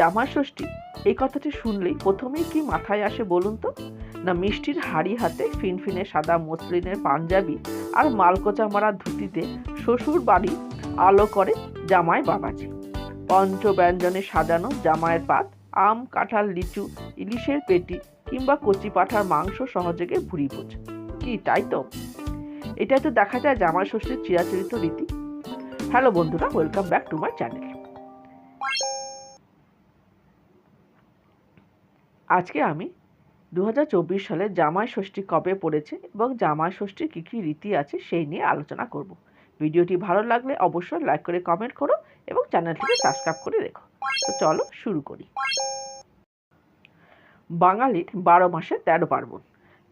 জামা ষষ্ঠী। এই কথাটি শুনলেই প্রথমেই কি মাথায় আসে বলুন তো? না মিষ্টির হাড়ি হাতে ফিনফিনে সাদা মসলিনের পাঞ্জাবি আর মালকোচা মারা ধুতিতে শ্বশুর বাড়ি আলো করে জামাই বাবাজি। পঞ্চ ব্যঞ্জনে সাজানো জামাইয়ের পাত, আম, কাঁঠাল, লিচু, ইলিশের পেটি কিংবা কচি পাঠার মাংস সহযোগে ভুড়ি ভোজ। কি তাই তো? এটাই তো দেখা যায় জামাই ষষ্ঠীর চিরাচরিত রীতি। হ্যালো বন্ধুরা welcome back to my channel আজকে আমি দু হাজার চব্বিশ সালে জামাই ষষ্ঠী কবে পড়েছে এবং জামাই ষষ্ঠীর কী কী রীতি আছে সেই নিয়ে আলোচনা করব। ভিডিওটি ভালো লাগলে অবশ্যই লাইক করে কমেন্ট করো এবং চ্যানেলটিকে সাবস্ক্রাইব করে রেখো। তো চলো শুরু করি। বাঙালির বারো মাসে তেরো পার্বণ।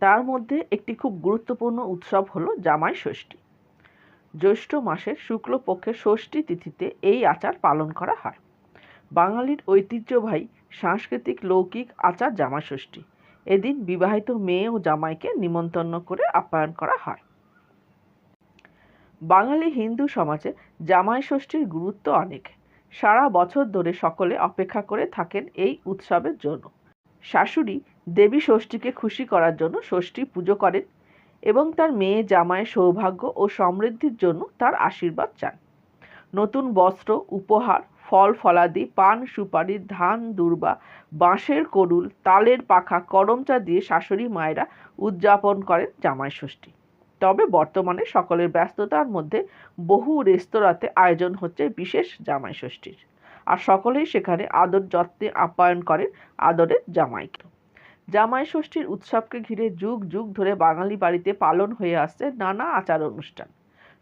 তার মধ্যে একটি খুব গুরুত্বপূর্ণ উৎসব হলো জামাই ষষ্ঠী। জ্যৈষ্ঠ মাসের শুক্লপক্ষের ষষ্ঠী তিথিতে এই আচার পালন করা হয়। বাঙালির ঐতিহ্যবাহী সাংস্কৃতিক, লৌকিক আচার জামাই ষষ্ঠী। এদিন বিবাহিত মেয়ে ও জামাইকে নিমন্ত্রণ করে আপ্যায়ন করা হয়। বাঙালি হিন্দু সমাজে জামাই ষষ্ঠীর গুরুত্ব অনেক। সারা বছর ধরে সকলে অপেক্ষা করে থাকেন এই উৎসবের জন্য। শাশুড়ি দেবী ষষ্ঠীকে খুশি করার জন্য ষষ্ঠী পুজো করেন এবং তার মেয়ে জামাইয়ের সৌভাগ্য ও সমৃদ্ধির জন্য তার আশীর্বাদ চান। নতুন বস্ত্র, উপহার ফল ফলাদি, পান সুপারি, ধান, দুর্বা, বাঁশের করুল তালের পাখা করমচা দিয়ে শাশুড়ি মায়েরা উদযাপন করেন জামাই ষষ্ঠী। তবে বর্তমানে সকলের ব্যস্ততার মধ্যে বহু রেস্তোরাঁতে আয়োজন হচ্ছে বিশেষ জামাই ষষ্ঠীর। আর সকলেই সেখানে আদর যত্নে আপ্যায়ন করেন আদরের জামাইকে। জামাই ষষ্ঠীর উৎসবকে ঘিরে যুগ যুগ ধরে বাঙালি বাড়িতে পালন হয়ে আসছে নানা আচার অনুষ্ঠান।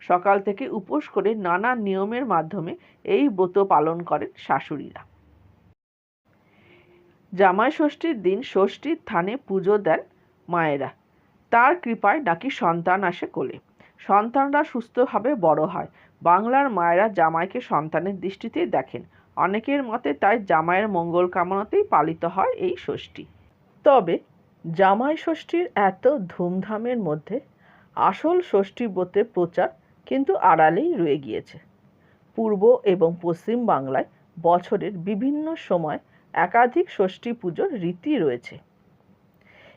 সকাল থেকে উপোস করে নানা নিয়মের মাধ্যমে এই ব্রত পালন করেন শাশুড়িরা। জামাই ষষ্ঠীর দিন ষষ্ঠীর থানে পুজো দেন মায়েরা। তার কৃপায় নাকি সন্তান আসে কোলে। সন্তানরা সুস্থভাবে বড় হয়। বাংলার মায়েরা জামাইকে সন্তানের দৃষ্টিতে দেখেন। অনেকের মতে তাই জামাইয়ের মঙ্গল কামনাতেই পালিত হয় এই ষষ্ঠী। তবে জামাই ষষ্ঠীর এত ধুমধামের মধ্যে আসল ষষ্ঠী ব্রতের প্রচার কিন্তু আড়ালেই রয়ে গিয়েছে। পূর্ব এবং পশ্চিম বাংলায় বছরের বিভিন্ন সময় একাধিক ষষ্ঠী পুজোর রীতি রয়েছে।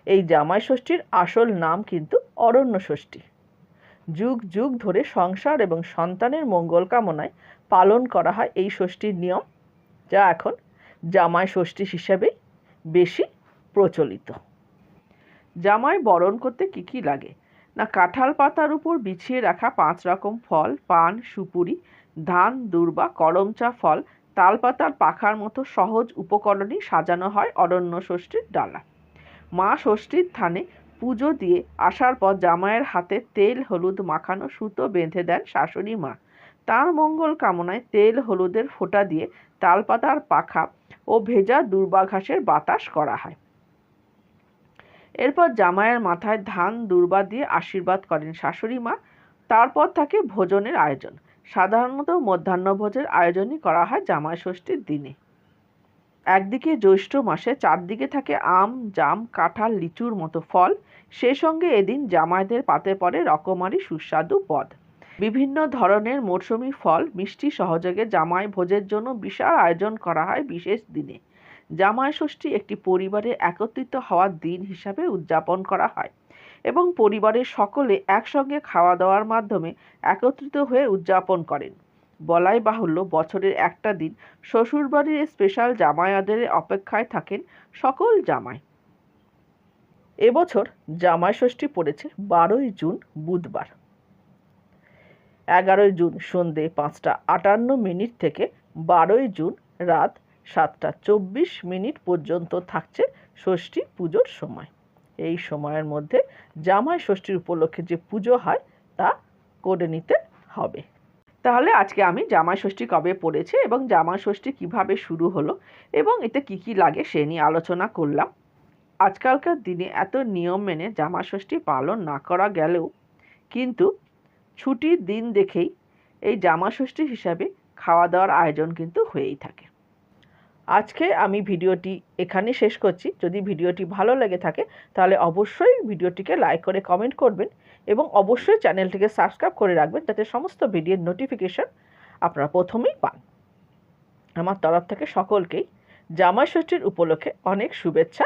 এই জামাই ষষ্ঠীর আসল নাম কিন্তু অরণ্য ষষ্ঠী। যুগ যুগ ধরে সংসার এবং সন্তানের মঙ্গল কামনায় পালন করা হয় এই ষষ্ঠীর নিয়ম, যা এখন জামাই ষষ্ঠী হিসেবেই বেশি প্রচলিত। জামাই বরণ করতে কী কী লাগে? না কাঁঠাল পাতার উপর বিছিয়ে রাখা পাঁচ রকম ফল, পান, সুপুরি, ধান, দুর্বা, করমচা ফল, তালপাতার পাখার মতো সহজ উপকরণই সাজানো হয় অরণ্য ষষ্ঠীর ডালা। মা ষষ্ঠীর থানে পুজো দিয়ে আসার পর জামাইয়ের হাতে তেল, হলুদ, মাখানো সুতো বেঁধে দেন শাশুড়ি মা। তার মঙ্গল কামনায় তেল, হলুদের ফোঁটা দিয়ে তালপাতার পাখা ও ভেজা দুর্বাঘাসের বাতাস করা হয়। এরপর জামাইয়ের মাথায় ধান, দুর্বা দিয়ে আশীর্বাদ করেন শাশুড়ি মা। তারপর থাকে ভোজনের আয়োজন। সাধারণত মধ্যাহ্নভোজের আয়োজনই করা হয় জামাই ষষ্ঠীর দিনে। একদিকে জ্যৈষ্ঠ মাসে, চারদিকে থাকে আম, জাম, কাঁঠাল, লিচুর মতো ফল। সে সঙ্গে এদিন জামাইদের পাতে পড়ে রকমারি সুস্বাদু পদ। বিভিন্ন ধরনের মরশুমি ফল, মিষ্টি সহযোগে জামাই ভোজের জন্য বিশাল আয়োজন করা হয় বিশেষ দিনে। জামাই ষষ্ঠী একটি পরিবারে একত্রিত হওয়ার দিন হিসাবে উদযাপন করা হয় এবং পরিবারের সকলে একসঙ্গে খাওয়া দাওয়ার মাধ্যমে একত্রিত হয়ে উদযাপন করেন। বলাই বাহুল্য বছরের একটা দিন শ্বশুরবাড়ির স্পেশাল জামায়াদের অপেক্ষায় থাকেন সকল জামাই। এবছর জামাই ষষ্ঠী পড়েছে বারোই জুন, বুধবার। এগারোই জুন সন্ধে পাঁচটা আটান্ন মিনিট থেকে বারোই জুন রাত সাতটা চব্বিশ মিনিট পর্যন্ত থাকছে ষষ্ঠী পুজোর সময়। এই সময়ের মধ্যে জামাই ষষ্ঠীর উপলক্ষে যে পুজো হয়, তা করে নিতে হবে। তাহলে আজকে আমি জামাই ষষ্ঠী কবে পড়েছে এবং জামাই ষষ্ঠী কীভাবে শুরু হলো এবং এতে কি কি লাগে সে নিয়ে আলোচনা করলাম। আজকালকার দিনে এত নিয়ম মেনে জামা ষষ্ঠী পালন না করা গেলেও কিন্তু ছুটির দিন দেখেই এই জামা ষষ্ঠী হিসাবে খাওয়া দাওয়ার আয়োজন কিন্তু হয়েই থাকে। আজকে আমি ভিডিওটি এখানে শেষ করছি। যদি ভিডিওটি ভালো লেগে থাকে, তাহলে অবশ্যই ভিডিওটিকে লাইক করে কমেন্ট করবেন এবং অবশ্যই চ্যানেলটিকে সাবস্ক্রাইব করে রাখবেন যাতে সমস্ত ভিডিওর নোটিফিকেশান আপনারা প্রথমেই পান। আমার তরফ থেকে সকলকেই জামাই ষষ্ঠীর উপলক্ষে অনেক শুভেচ্ছা